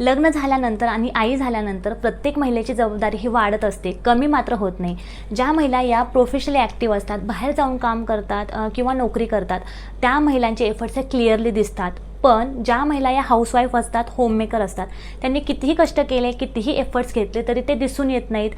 लग्न झाल्यानंतर आणि आई झाल्यानंतर प्रत्येक महिलेची जबाबदारी ही वाढत असते. कमी मात्र होत नाही. ज्या महिला या प्रोफेशनली ॲक्टिव्ह असतात बाहेर जाऊन काम करतात किंवा नोकरी करतात त्या महिलांचे एफर्ट्स हे क्लिअरली दिसतात. पण ज्या महिला या हाऊसवाईफ असतात होममेकर असतात त्यांनी कितीही कष्ट केले कितीही एफर्ट्स घेतले तरी ते दिसून येत नाहीत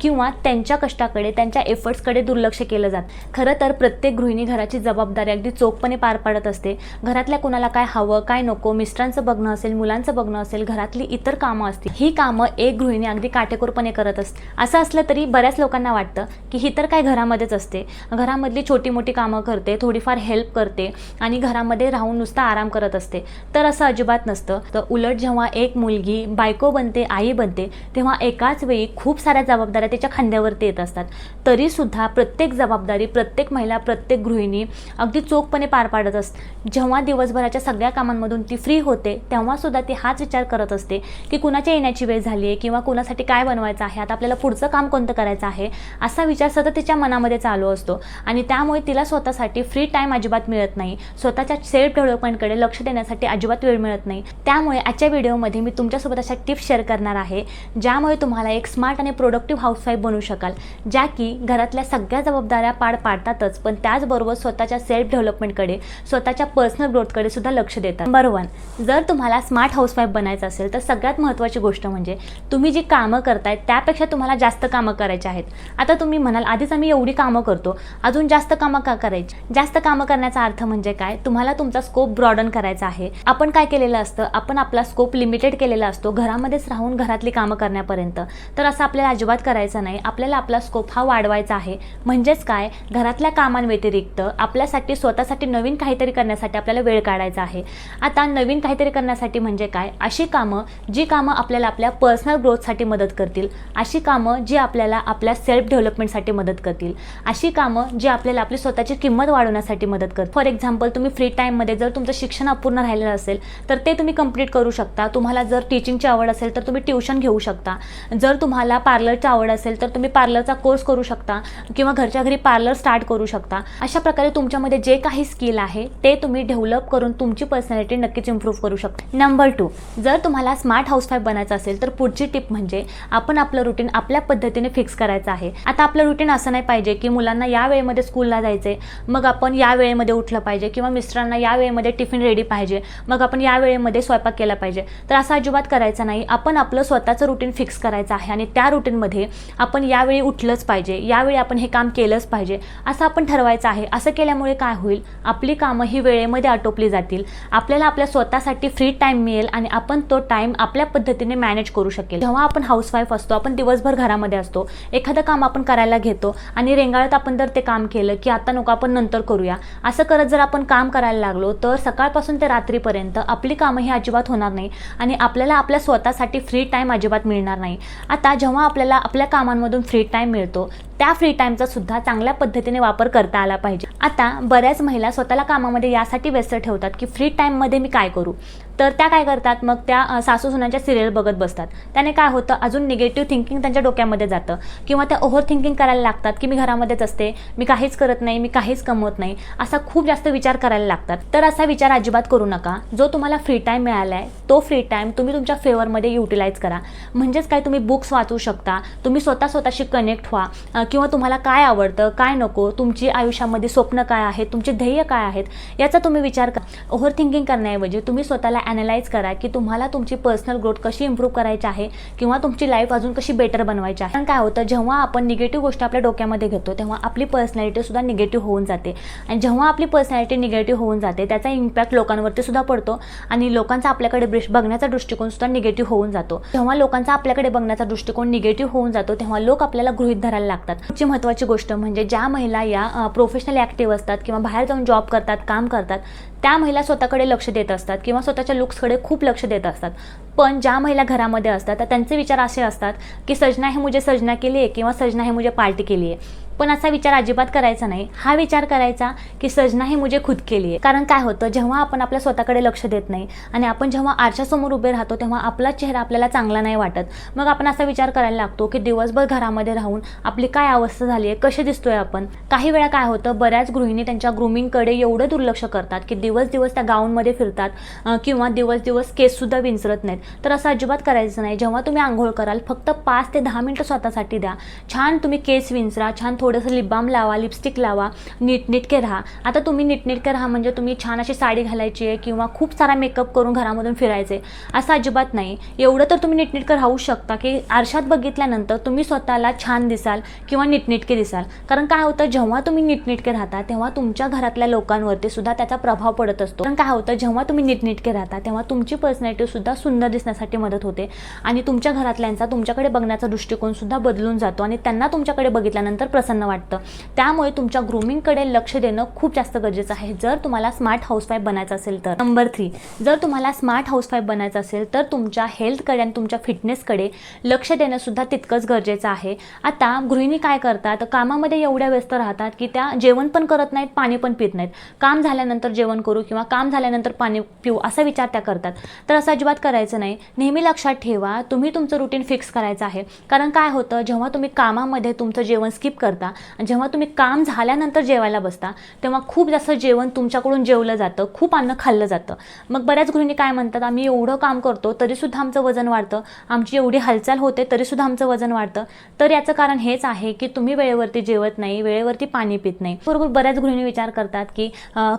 किंवा त्यांच्या कष्टाकडे त्यांच्या एफर्ट्सकडे दुर्लक्ष केलं जात. खरं तर प्रत्येक गृहिणी घराची जबाबदारी अगदी चोखपणे पार पाडत असते. घरातल्या कुणाला काय हवं काय नको मिस्टरांचं बघणं असेल मुलांचं बघणं असेल घरातली इतर कामं असतील ही कामं एक गृहिणी अगदी काटेकोरपणे करत असते. असं असलं तरी बऱ्याच लोकांना वाटतं की ही तर काय घरामध्येच असते. घरामधली छोटी मोठी कामं करते थोडीफार हेल्प करते आणि घरामध्ये राहून नुसता आराम करत असते. तर असं अजिबात नसतं. तर उलट जेव्हा एक मुलगी बायको बनते आई बनते तेव्हा एकाच वेळी खूप साऱ्या जबाबदाऱ्या त्याच्या खांद्यावरती येत असतात. तरीसुद्धा प्रत्येक जबाबदारी प्रत्येक महिला प्रत्येक गृहिणी अगदी चोखपणे पार पाडत असते जेव्हा दिवसभराच्या सगळ्या कामांमधून ती फ्री होते तेव्हासुद्धा ती हाच विचार करत असते की कुणाच्या येण्याची वेळ झाली आहे किंवा कुणासाठी काय बनवायचं आहे आता आपल्याला पुढचं काम कोणतं करायचं आहे असा विचार सतत तिच्या मनामध्ये चालू असतो. आणि त्यामुळे तिला स्वतःसाठी फ्री टाईम अजिबात मिळत नाही. स्वतःच्या सेल्फ डेव्हलपमेंटकडे लक्ष करण्यासाठी अजिबात वेळ मिळत नाही. त्यामुळे आजच्या व्हिडिओमध्ये मी तुमच्यासोबत अशा टिप्स शेअर करणार आहे ज्यामुळे तुम्हाला एक स्मार्ट आणि प्रोडक्टिव्ह हाऊसवाईफ बनू शकाल ज्या की घरातल्या सगळ्या जबाबदाऱ्या पार पाडतातच पण त्याचबरोबर स्वतःच्या सेल्फ डेव्हलपमेंटकडे स्वतःच्या पर्सनल ग्रोथकडे सुद्धा लक्ष देतात. नंबर वन जर तुम्हाला स्मार्ट हाऊसवाईफ बनायचं असेल तर सगळ्यात महत्त्वाची गोष्ट म्हणजे तुम्ही जी कामं करताय त्यापेक्षा तुम्हाला जास्त कामं करायची आहेत. आता तुम्ही म्हणाल आधीच आम्ही एवढी कामं करतो अजून जास्त कामं का करायची? जास्त कामं करण्याचा अर्थ म्हणजे काय? तुम्हाला तुमचा स्कोप ब्रॉडन करायचा आहे. आपण काय केलेलं असतं? आपण आपला स्कोप लिमिटेड केलेला असतो घरामध्येच राहून घरातली कामं करण्यापर्यंत. तर असं आपल्याला अजिबात करायचं नाही. आपल्याला आपला स्कोप हा वाढवायचा आहे. म्हणजेच काय? घरातल्या कामांव्यतिरिक्त आपल्यासाठी स्वतःसाठी नवीन काहीतरी करण्यासाठी आपल्याला वेळ काढायचा आहे. आता नवीन काहीतरी करण्यासाठी म्हणजे काय? अशी कामं जी कामं आपल्याला आपल्या पर्सनल ग्रोथसाठी मदत करतील. अशी कामं जी आपल्याला आपल्या सेल्फ डेव्हलपमेंटसाठी मदत करतील. अशी कामं जी आपल्याला आपली स्वतःची किंमत वाढवण्यासाठी मदत करतील. फॉर एक्झाम्पल तुम्ही फ्री टाईममध्ये जर तुमचं शिक्षण अपूर्ण राहिलेलं असेल तर ते तुम्ही कंप्लीट करू शकता. तुम्हाला जर टीचिंगची आवड असेल तर तुम्ही ट्युशन घेऊ शकता. जर तुम्हाला पार्लरची आवड असेल तर तुम्ही पार्लरचा कोर्स करू शकता किंवा घरच्या घरी पार्लर स्टार्ट करू शकता. अशा प्रकारे तुमच्यामध्ये जे काही स्किल आहे ते तुम्ही डेव्हलप करून तुमची पर्सनॅलिटी नक्कीच इम्प्रूव्ह करू शकता. नंबर टू जर तुम्हाला स्मार्ट हाऊसवाईफ बनायचं असेल तर पुढची टिप म्हणजे आपण आपलं रुटीन आपल्या पद्धतीने फिक्स करायचं आहे. आता आपलं रुटीन असं नाही पाहिजे की मुलांना या वेळेमध्ये स्कूलला जायचं आहे मग आपण या वेळेमध्ये उठलं पाहिजे किंवा मिस्टरांना या वेळेमध्ये टिफिन रेडी पाहिजे. मग आपण या वेळेमध्ये स्वयंपाक केला पाहिजे. तर असं अजिबात करायचं नाही. आपण आपलं स्वतःचं रुटीन फिक्स करायचं आहे आणि त्या रुटीनमध्ये आपण यावेळी उठलंच पाहिजे. यावेळी आपण हे काम केलंच पाहिजे. असं आपण ठरवायचं आहे. असं केल्यामुळे काय होईल? आपली कामं ही वेळेमध्ये आटोपली जातील. आपल्याला आपल्या स्वतःसाठी फ्री टाईम मिळेल आणि आपण तो टाईम आपल्या पद्धतीने मॅनेज करू शकेल. जेव्हा आपण हाऊसवाईफ असतो आपण दिवसभर घरामध्ये असतो. एखादं काम आपण करायला घेतो आणि रेंगाळत आपण जर ते काम केलं की आता नको आपण नंतर करूया. असं करत जर आपण काम करायला लागलो तर सकाळपासून ते रात्रीपर्यंत. आपली कामं ही अजिबात होणार नाही आणि आपल्याला आपल्या स्वतःसाठी फ्री टाईम अजिबात मिळणार नाही. आता जेव्हा आपल्याला आपल्या कामांमधून फ्री टाईम मिळतो त्या फ्री टाईमचा सुद्धा चांगल्या पद्धतीने वापर करता आला पाहिजे. आता बऱ्याच महिला स्वतःला कामामध्ये यासाठी व्यस्त ठेवतात की फ्री टाईममध्ये मी काय करू? तर त्या काय करतात? मग त्या सासू सुनांच्या सिरियल बघत बसतात. त्याने काय होतं? अजून निगेटिव्ह थिंकिंग त्यांच्या डोक्यामध्ये जातं. किंवा त्या ओव्हर थिंकिंग करायला लागतात की मी घरामध्येच असते मी काहीच करत नाही मी काहीच कमवत नाही असा खूप जास्त विचार करायला लागतात. तर असा विचार अजिबात करू नका. जो तुम्हाला फ्री टाईम मिळाला आहे तो फ्री टाईम तुम्ही तुमच्या फेवरमध्ये युटिलाइज करा. म्हणजेच काय? तुम्ही बुक्स वाचू शकता. तुम्ही स्वतः स्वतःशी कनेक्ट व्हा. किंवा तुम्हाला काय आवडतं काय नको तुमची आयुष्यामध्ये स्वप्न काय आहेत तुमचे ध्येय काय आहेत याचा तुम्ही विचार करा. ओव्हर थिंकिंग करण्याऐवजी तुम्ही स्वतःला ॲनालाइज करा की तुम्हाला तुमची पर्सनल ग्रोथ कशी इम्प्रूव्ह करायची आहे किंवा तुमची लाईफ अजून कशी बेटर बनवायची आहे. कारण काय होतं जेव्हा आपण निगेटिव्ह गोष्ट आपल्या डोक्यामध्ये घेतो तेव्हा आपली पर्सनॅलिटी सुद्धा निगेटिव्ह होऊन जाते. आणि जेव्हा आपली पर्सनॅलिटी निगेटिव्ह होऊन जाते त्याचा इम्पॅक्ट लोकांवरती सुद्धा पडतो आणि लोकांचा आपल्याकडे बघण्याचा दृष्टिकोन सुद्धा निगेटिव्ह होऊन जातो. जेव्हा लोकांचा आपल्याकडे बघण्याचा दृष्टिकोन निगेटिव्ह होऊन जातो तेव्हा लोक आपल्याला गृहित धरायला लागतात. पुढची महत्त्वाची गोष्ट म्हणजे ज्या महिला या प्रोफेशनली ॲक्टिव्ह असतात किंवा बाहेर जाऊन जॉब करतात काम करतात त्या महिला स्वतःकडे लक्ष देत असतात किंवा स्वतःच्या लुक्सकडे खूप लक्ष देत असतात. पण ज्या महिला घरामध्ये असतात तर त्यांचे विचार असे असतात की सजना हे मुझे सजना केली आहे किंवा सजना हे मुझे पार्टी केली आहे पण असा विचार अजिबात करायचा नाही. हा विचार करायचा की सजना हे मुझे खुद केली आहे कारण काय होतं जेव्हा आपण आपल्या स्वतःकडे लक्ष देत नाही आणि आपण जेव्हा आरशासमोर उभे राहतो तेव्हा आपला चेहरा आपल्याला चांगला नाही वाटत. मग आपण असा विचार करायला लागतो की दिवसभर घरामध्ये राहून आपली काय अवस्था झाली आहे कसे दिसतोय आपण? काही वेळा काय होतं बऱ्याच गृहिणी त्यांच्या ग्रुमिंगकडे एवढं दुर्लक्ष करतात की दिवस दिवस त्या गाऊनमध्ये फिरतात किंवा दिवस दिवस केससुद्धा विंचरत नाहीत. तर असं अजिबात करायचं नाही. जेव्हा तुम्ही आंघोळ कराल फक्त पाच ते दहा मिनटं स्वतःसाठी द्या. छान तुम्ही केस विंचरा छान थोडंसं लिपबाम लावा लिपस्टिक लावा नीटनेटके राहा. आता तुम्ही नीटनेटके राहा म्हणजे तुम्ही छान अशी साडी घालायची आहे किंवा खूप सारा मेकअप करून घरामधून फिरायचे असं अजिबात नाही. एवढं तर तुम्ही नीटनेटके राहू शकता की आरशात बघितल्यानंतर तुम्ही स्वतःला छान दिसाल किंवा नीटनेटके दिसाल. कारण काय होतं जेव्हा तुम्ही नीटनेटके राहता तेव्हा तुमच्या घरातल्या लोकांवरती सुद्धा त्याचा प्रभाव पडत असतो. कारण काय होतं जेव्हा तुम्ही नीटनेटके राहता तेव्हा तुमची पर्सनॅलिटी सुद्धा सुंदर दिसण्यासाठी मदत होते. आणि तुमच्या घरातल्यांचा तुमच्याकडे बघण्याचा दृष्टिकोनसुद्धा बदलून जातो आणि त्यांना तुमच्याकडे बघितल्यानंतर प्रसन्न वाटतं. त्यामुळे तुमच्या ग्रूमिंगकडे लक्ष देणं खूप जास्त गरजेचं आहे. जर तुम्हाला स्मार्ट हाऊसवाईफ बनायचं असेल तर. नंबर थ्री जर तुम्हाला स्मार्ट हाऊसवाईफ बनायचं असेल तर तुमच्या हेल्थकडे आणि तुमच्या फिटनेसकडे लक्ष देणंसुद्धा तितकंच गरजेचं आहे. आता गृहिणी काय करतात? कामामध्ये एवढ्या व्यस्त राहतात की त्या जेवण पण करत नाहीत पाणी पण पित नाहीत. काम झाल्यानंतर जेवण करू किंवा काम झाल्यानंतर पाणी पिऊ असा विचार त्या करतात. तर असं अजिबात करायचं नाही. नेहमी लक्षात ठेवा तुम्ही तुमचं रुटीन फिक्स करायचं आहे. कारण काय होतं जेव्हा तुम्ही कामामध्ये तुमचं जेवण स्किप करता जेव्हा तुम्ही काम झाल्यानंतर जेवायला बसता तेव्हा खूप जास्त जेवण तुमच्याकडून जेवलं जातं खूप अन्न खाल्लं जातं. मग बऱ्याच गृहिणी काय म्हणतात आम्ही एवढं काम करतो तरीसुद्धा आमचं वजन वाढतं. आमची एवढी हालचाल होते तरीसुद्धा आमचं वजन वाढतं. तर याचं कारण हेच आहे की तुम्ही वेळेवरती जेवत नाही वेळेवरती पाणी पित नाही. बरोबर बऱ्याच गृहिणी विचार करतात की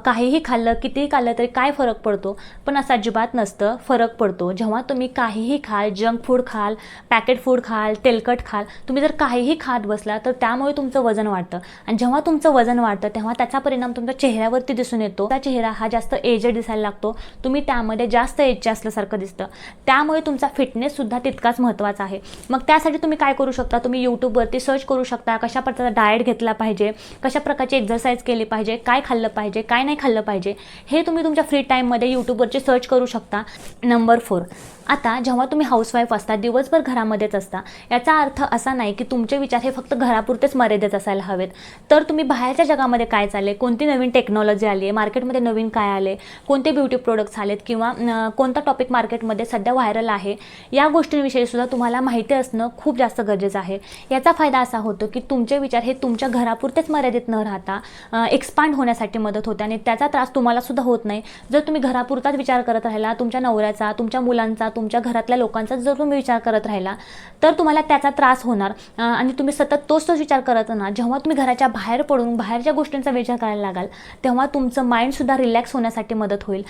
काहीही खाल्लं कितीही खाल्लं तरी काय फरक पडतो? पण असं अजिबात नसतं फरक पडतो. जेव्हा जेव्हा तुम्ही काहीही खाल जंक फूड खाल पॅकेट फूड खाल तेलकट खाल तुम्ही जर काहीही खात बसला तर त्यामुळे तुमचं वजन वाढतं. आणि जेव्हा तुमचं वजन वाढतं तेव्हा त्याचा परिणाम तुमच्या चेहऱ्यावरती दिसून येतो. त्या चेहरा हा जास्त एजेड दिसायला लागतो. तुम्ही त्यामध्ये जास्त एजचे असल्यासारखं दिसतं. त्यामुळे तुमचा फिटनेससुद्धा तितकाच महत्त्वाचा आहे. मग त्यासाठी तुम्ही काय करू शकता? तुम्ही यूट्यूबवरती सर्च करू शकता कशा प्रकारचा डाएट घेतला पाहिजे कशा प्रकारची एक्झरसाईज केली पाहिजे काय खाल्लं पाहिजे काय नाही खाल्लं पाहिजे हे तुम्ही तुमच्या फ्री टाईममध्ये यूट्यूबवरचे सर्च करू शकता. नंबर फोर आता जेव्हा तुम्ही हाऊसवाईफ असता दिवसभर घरामध्येच असता याचा अर्थ असा नाही की तुमचे विचार हे फक्त घरापुरतेच मर्यादित असायला हवेत. तर तुम्ही बाहेरच्या जगामध्ये काय चालले? कोणती नवीन टेक्नॉलॉजी आली? आहे मार्केटमध्ये नवीन काय आले? कोणते ब्युटी प्रोडक्ट्स आलेत? किंवा कोणता टॉपिक मार्केटमध्ये सध्या व्हायरल आहे? या गोष्टींविषयी सुद्धा तुम्हाला माहिती असणं खूप जास्त गरजेचं आहे. याचा फायदा असा होतो की तुमचे विचार हे तुमच्या घरापुरतेच मर्यादित न राहता एक्सपांड होण्यासाठी मदत होते आणि त्याचा त्रास तुम्हाला सुद्धा होत नाही. जर तुम्ही घरापुरताच विचार करत राहिला तुमच्या नवऱ्याचा तुमच्या मुलांचा तुमच्या घरातल्या लोकांचा जर तुम्ही विचार करत राहिला तर तुम्हाला त्याचा त्रास होणार. आणि तुम्ही सतत तोच तोच विचार करत ना जेव्हा तुम्ही घराच्या बाहेर पडून बाहेरच्या गोष्टींचा विचार करायला लागाल तेव्हा तुमचं माइंडसुद्धा रिलॅक्स होण्यासाठी मदत होईल.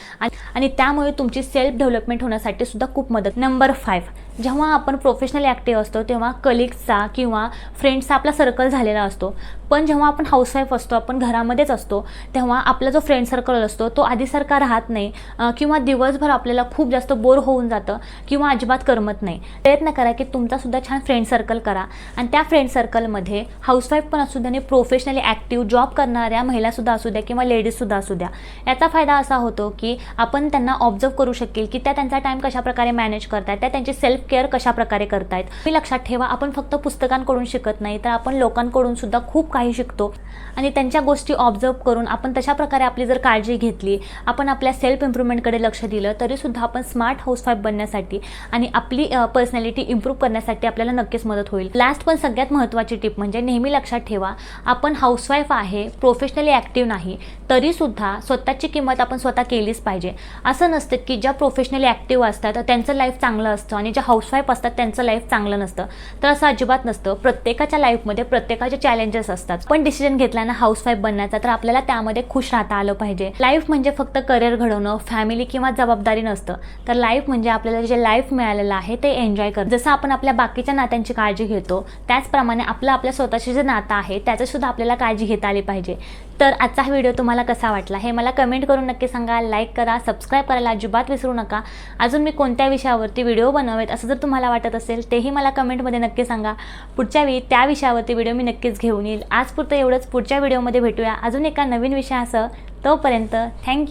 आणि त्यामुळे तुमची सेल्फ डेव्हलपमेंट होण्यासाठी सुद्धा खूप मदत. नंबर फाईव्ह जेव्हा आपण प्रोफेशनली ॲक्टिव्ह असतो तेव्हा कलिग्सचा किंवा फ्रेंड्सचा आपला सर्कल झालेला असतो. पण जेव्हा आपण हाऊसवाईफ असतो आपण घरामध्येच असतो तेव्हा आपला जो फ्रेंड सर्कल असतो तो आधीसारखा राहत नाही किंवा दिवसभर आपल्याला खूप जास्त बोर होऊन जातं किंवा अजिबात करमत नाही. प्रयत्न करा की तुमचासुद्धा छान फ्रेंड सर्कल करा. आणि त्या फ्रेंड सर्कलमध्ये हाऊसवाईफ पण असू द्या आणि प्रोफेशनली ॲक्टिव्ह जॉब करणाऱ्या महिलासुद्धा असू द्या किंवा लेडीजसुद्धा असू द्या. याचा फायदा असा होतो की आपण त्यांना ऑब्झर्व करू शकेल की त्या त्यांचा टाईम कशाप्रकारे मॅनेज करतात त्या त्यांची सेल्फ केअर कशाप्रकारे करतायत? तुम्ही लक्षात ठेवा आपण फक्त पुस्तकांकडून शिकत नाही तर आपण लोकांकडून सुद्धा खूप काही शिकतो. आणि त्यांच्या गोष्टी ऑब्झर्व करून आपण तशा प्रकारे आपली जर काळजी घेतली आपण आपल्या सेल्फ इम्प्रुव्हमेंटकडे लक्ष दिलं तरीसुद्धा आपण स्मार्ट हाऊसवाईफ बनण्यासाठी आणि आपली पर्सनॅलिटी इम्प्रूव्ह करण्यासाठी आपल्याला नक्कीच मदत होईल. लास्ट पण सगळ्यात महत्त्वाची टिप म्हणजे नेहमी लक्षात ठेवा आपण हाऊसवाईफ आहे प्रोफेशनली ॲक्टिव्ह नाही तरीसुद्धा स्वतःची किंमत आपण स्वतः केलीच पाहिजे. असं नसतं की ज्या प्रोफेशनली ॲक्टिव्ह असतात त्यांचं लाईफ चांगलं असतं आणि ज्या हाऊसवाईफ असतात त्यांचं लाईफ चांगलं नसतं. तर असं अजिबात नसतं. प्रत्येकाच्या लाईफमध्ये प्रत्येकाचे चॅलेंजेस असतात. पण डिसिजन घेतला ना हाऊसवाईफ बनण्याचा तर आपल्याला त्यामध्ये खुश राहता आलं पाहिजे. लाईफ म्हणजे फक्त करिअर घडवणं फॅमिली किंवा जबाबदारी नसतं. तर लाईफ म्हणजे आपल्याला जे लाईफ मिळालेलं आहे ते एन्जॉय कर जसं आपण आपल्या बाकीच्या नात्यांची काळजी घेतो त्याचप्रमाणे आपलं आपल्या स्वतःचे जे नातं आहे त्याचं सुद्धा आपल्याला काळजी घेता आली पाहिजे. तर आजचा हा व्हिडिओ तुम्हाला कसा वाटला हे मला कमेंट करून नक्की सांगा लाईक करा सबस्क्राईब करायला अजिबात विसरू नका. अजून मी कोणत्या विषयावरती व्हिडिओ बनवेत असं जर तुम्हाला वाटत असेल तेही मला कमेंटमध्ये नक्की सांगा. पुढच्या वेळी त्या विषयावरती व्हिडिओ मी नक्कीच घेऊन येईल. आजपुरतं एवढंच. पुढच्या व्हिडिओमध्ये भेटूया. अजून एका नवीन विषयासह तोपर्यंत थँक्यू